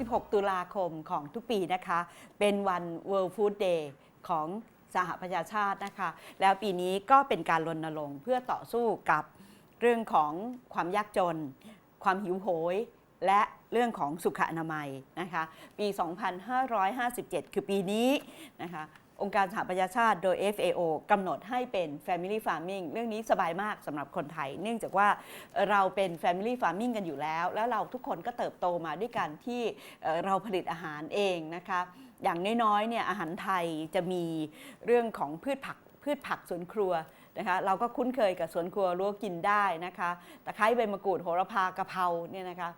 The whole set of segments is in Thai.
16 ตุลาคมของทุกปีนะคะ เป็นวัน World Food Day ของสหประชาชาตินะคะ แล้วปีนี้ก็เป็นการรณรงค์เพื่อต่อสู้กับเรื่องของความยากจน ความหิวโหย และเรื่องของสุขอนามัยนะคะ ปี 2557 คือปีนี้นะคะ องค์การสหประชาชาติโดย FAO กำหนดให้เป็น Family Farming เรื่องนี้สบายมากสำหรับคนไทย เนื่องจากว่าเราเป็น Family Farming กันอยู่แล้ว แล้วเราทุกคนก็เติบโตมาด้วยกันที่เอ่อเราผลิตอาหารเองนะคะอย่างน้อยๆเนี่ยอาหารไทยจะมีเรื่องของพืชผักพืชผักสวนครัวนะคะเราก็คุ้นเคยกับสวนครัวรั้วกินได้นะคะตะไคร้ใบมะกรูดโหระพากะเพราเนี่ยนะคะ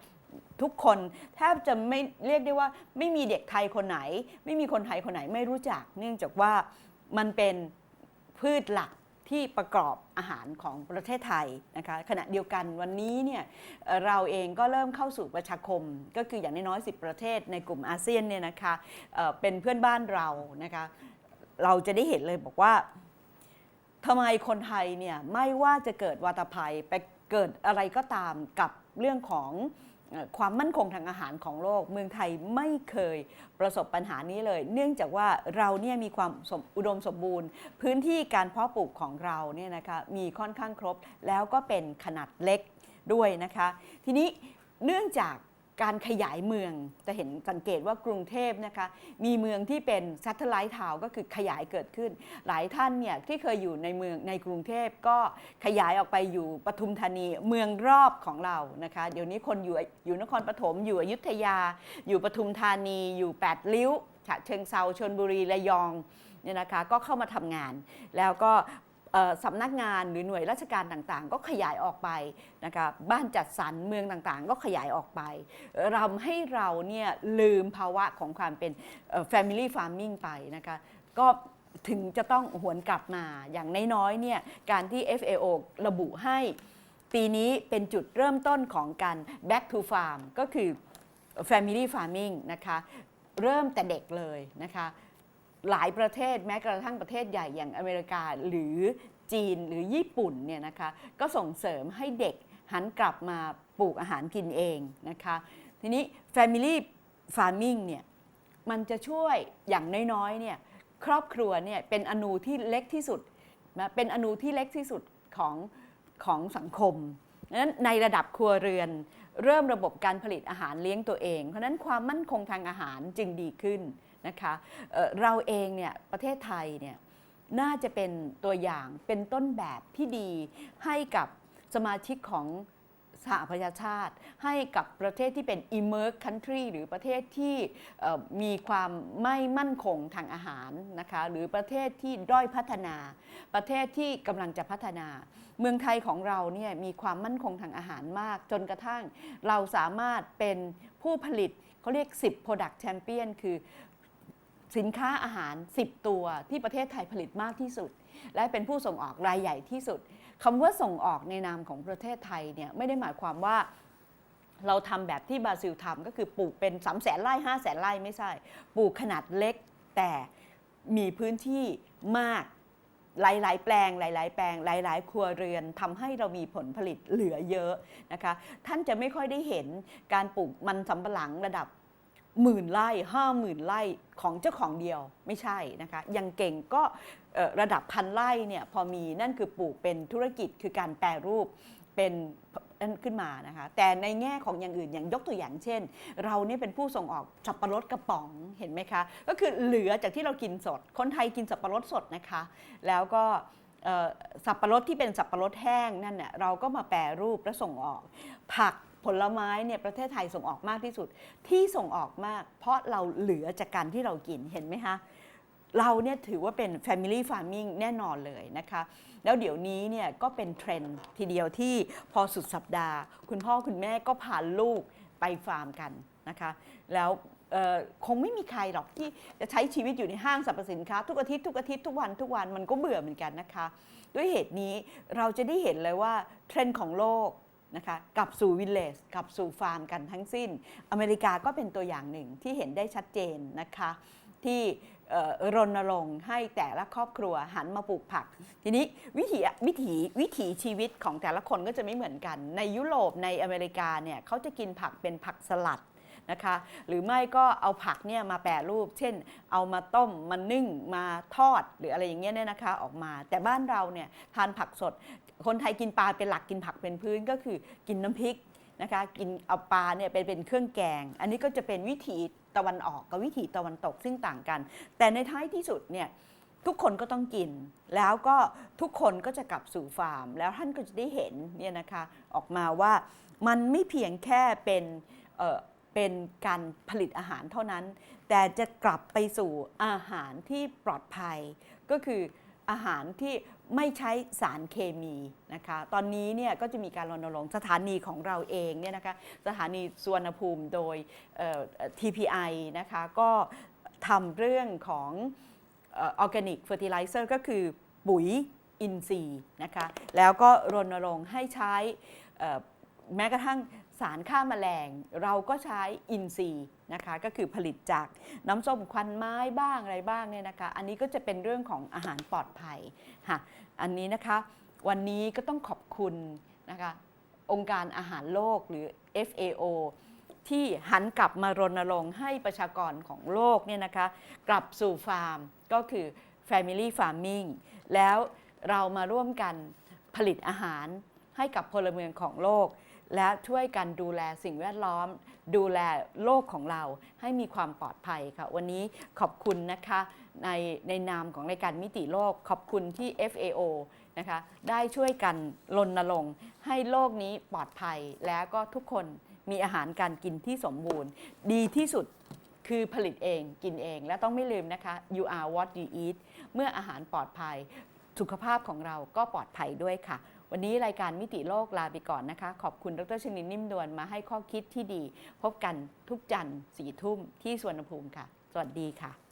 ทุกคนแทบจะไม่เรียกได้ว่าไม่มีเด็กไทยคนไหน ไม่มีคนไทยคนไหนไม่รู้จัก เนื่องจากว่ามันเป็นพืชหลักที่ประกอบอาหารของประเทศไทยนะคะขณะเดียวกันวันนี้เนี่ยเราเองก็เริ่มเข้าสู่ประชาคม ก็คืออย่างน้อยๆ10 ประเทศในกลุ่มอาเซียนเนี่ยนะคะเเป็นเพื่อนบ้านเรานะคะเราจะได้เห็นเลยบอกว่าทำไมคนไทยเนี่ยไม่ว่าจะเกิดวาตภัยไปเกิดอะไรก็ตามกับเรื่องของ ความมั่นคงทางอาหารของโลก เมืองไทยไม่เคยประสบปัญหานี้เลย เนื่องจากว่าเราเนี่ยมีความสมอุดมสมบูรณ์ พื้นที่การเพาะปลูกของเราเนี่ยนะคะมีค่อนข้างครบ แล้วก็เป็นขนาดเล็กด้วยนะคะ ทีนี้เนื่องจาก การขยายเมืองจะเห็นสังเกตว่ากรุงเทพนะคะมีเมืองที่เป็นซัตเทอร์ไลท์ทาวก็คือขยายเกิดขึ้น หลายท่านเนี่ยที่เคยอยู่ในเมืองในกรุงเทพก็ขยายออกไปอยู่ปทุมธานีเมืองรอบของเรานะคะเดี๋ยวนี้คนอยู่อยู่นครปฐมอยู่อยุธยา อยู่ปทุมธานีอยู่แปดริ้วฉะเชิงเซาชนบุรีระยองเนี่ยนะคะก็เข้ามาทำงานแล้วก็ สำนักงานหรือหน่วยราชการต่างๆ ก็ขยายออกไปนะคะบ้านจัดสรรเมืองต่างๆ ก็ขยายออกไปรำให้เราเนี่ยลืมภาวะของความเป็น family farming ไปนะคะก็ถึงจะต้องหวนกลับมาอย่างน้อยๆเนี่ยการที่ FAO ระบุให้ปีนี้เป็นจุดเริ่มต้นของการ back to farm ก็คือ family farming นะคะเริ่มแต่เด็กเลยนะคะ หลายประเทศแม้กระทั่งประเทศใหญ่อย่างอเมริกาหรือจีนหรือญี่ปุ่นเนี่ยนะคะก็ส่งเสริมให้เด็กหันกลับมาปลูกอาหารกินเองนะคะทีนี้ family farming เนี่ยมันจะช่วยอย่างน้อยๆเนี่ยครอบครัวเนี่ยเป็นอนูที่เล็กที่สุดนะเป็นอนูที่เล็กที่สุดของของสังคม ดังนั้นในระดับครัวเรือน เริ่มระบบการผลิตอาหารเลี้ยงตัวเอง เพราะฉะนั้นความมั่นคงทางอาหารจึงดีขึ้นนะคะเเราเองเนี่ยประเทศไทยเนี่ยน่าจะเป็นตัวอย่างเป็นต้นแบบที่ดีให้กับสมาชิกของ สหประชาชาติ ให้กับประเทศที่เป็น emerging country หรือประเทศที่มีความไม่มั่นคงทางอาหารนะคะหรือประเทศที่ด้อยพัฒนา ประเทศที่กำลังจะพัฒนา เมืองไทยของเราเนี่ยมีความมั่นคงทางอาหารมาก จนกระทั่งเราสามารถเป็นผู้ผลิตเขาเรียก 10 product champion คือ สินค้าอาหาร 10 ตัวที่ประเทศไทยผลิตมากที่สุด และเป็นผู้ส่งออกรายใหญ่ที่สุดคำว่าส่งออกในนามของประเทศไทยเนี่ยไม่ได้หมายความว่าเราทำแบบที่บราซิลทำก็คือปลูกเป็น3 0 0แสนไร่5 0 0แสนไร่ไม่ใช่ ปลูกขนาดเล็ก แต่มีพื้นที่มากหลาย ๆ แปลง หลาย ๆ แปลง หลาย ๆ ครัวเรือนทำให้เรามีผลผลิตเหลือเยอะนะคะ ท่านจะไม่ค่อยได้เห็นการปลูกมันสำปะหลังระดับ หมื่นไร่ห้าหมื่นไร่ของเจ้าของเดียวไม่ใช่นะคะยังเก่งก็ระดับพันไร่เนี่ยพอมีนั่นคือปลูกเป็นธุรกิจคือการแปรรูปเป็นนั่นขึ้นมานะคะแต่ในแง่ของอย่างอื่นอย่างยกตัวอย่างเช่น เราเนี่ยเป็นผู้ส่งออกสับปะรดกระป๋องเห็นไหมคะ ก็คือเหลือจากที่เรากินสด คนไทยกินสับปะรดสดนะคะ แล้วก็สับปะรดที่เป็นสับปะรดแห้งนั่นเนี่ยเราก็มาแปรรูปและส่งออก ผัก ผลไม้เนี่ยประเทศไทยส่งออกมากที่สุด ที่ส่งออกมาก เพราะเราเหลือจากการที่เรากินเห็นไหมคะเราเนี่ยถือว่าเป็น Family Farming แน่นอนเลยนะคะ แล้วเดี๋ยวนี้เนี่ยก็เป็นเทรนด์ทีเดียวที่พอสุดสัปดาห์ คุณพ่อคุณแม่ก็พาลูกไปฟาร์มกันนะคะ แล้วคงไม่มีใครหรอกที่จะใช้ชีวิตอยู่ในห้างสรรพสินค้า ทุกอาทิตย์ทุกอาทิตย์ทุกวันทุกวันมันก็เบื่อเหมือนกันนะคะ ด้วยเหตุนี้เราจะได้เห็นเลยว่าเทรนด์ของโลก นะคะกลับสู่วิลเลจกลับสู่ฟาร์มกันทั้งสิ้น อเมริกาก็เป็นตัวอย่างหนึ่งที่เห็นได้ชัดเจนนะคะที่รณรงค์ให้แต่ละครอบครัวหันมาปลูกผัก ทีนี้วิถีวิถีวิถีชีวิตของแต่ละคนก็จะไม่เหมือนกัน ในยุโรปในอเมริกาเนี่ยเขาจะกินผักเป็นผักสลัด นะคะ หรือไม่ก็เอาผักเนี่ยมาแปรรูป เช่น เอามาต้มมานึ่งมาทอดหรืออะไรอย่างเงี้ยเนี่ยนะคะออกมา แต่บ้านเราเนี่ยทานผักสด คนไทยกินปลาเป็นหลักกินผักเป็นพื้นก็คือกินน้ำพริกนะคะกินเอาปลาเนี่ยเป็นเป็นเครื่องแกง อันนี้ก็จะเป็นวิถีตะวันออกกับวิถีตะวันตกซึ่งต่างกัน แต่ในท้ายที่สุดเนี่ยทุกคนก็ต้องกิน แล้วก็ทุกคนก็จะกลับสู่ฟาร์ม แล้วท่านก็จะได้เห็นเนี่ยนะคะออกมาว่ามันไม่เพียงแค่เป็น เป็นการผลิตอาหารเท่านั้น แต่จะกลับไปสู่อาหารที่ปลอดภัย ก็คืออาหารที่ไม่ใช้สารเคมีนะคะ ตอนนี้เนี่ยก็จะมีการรณรงค์สถานีของเราเองเนี่ยนะคะ สถานีสวนภูมิโดย TPI นะคะ ก็ทำเรื่องของออร์แกนิกเฟอร์ติไลเซอร์ก็คือปุ๋ยอินทรีย์นะคะ แล้วก็รณรงค์ให้ใช้แม้กระทั่ง สารฆ่าแมลง เราก็ใช้อินทรีย์นะคะก็คือผลิตจากน้ำส้มควันไม้บ้างอะไรบ้างเนี่ยนะคะ อันนี้ก็จะเป็นเรื่องของอาหารปลอดภัยค่ะอันนี้นะคะวันนี้ก็ต้องขอบคุณนะคะองค์การอาหารโลกหรือ FAO ที่หันกลับมารณรงค์ให้ประชากรของโลกเนี่ยนะคะกลับสู่ฟาร์มก็คือ Family Farming แล้วเรามาร่วมกันผลิตอาหารให้กับพลเมืองของโลก และช่วยกันดูแลสิ่งแวดล้อม ดูแลโลกของเราให้มีความปลอดภัยค่ะ วันนี้ขอบคุณนะคะในในนามของรายการมิติโลก ขอบคุณที่ FAO นะคะได้ช่วยกันรณรงค์ให้โลกนี้ปลอดภัย แล้วก็ทุกคนมีอาหารการกินที่สมบูรณ์ ดีที่สุดคือผลิตเองกินเอง และต้องไม่ลืมนะคะ you are what you eat เมื่ออาหารปลอดภัย สุขภาพของเราก็ปลอดภัยด้วยค่ะ วันนี้รายการมิติโลกลาไปก่อนนะคะ ขอบคุณดรชนินนิ่มดวนมาให้ข้อคิดที่ดี พบกันทุกจันทร์สี่ทุ่มที่สวนภูมิค่ะ สวัสดีค่ะ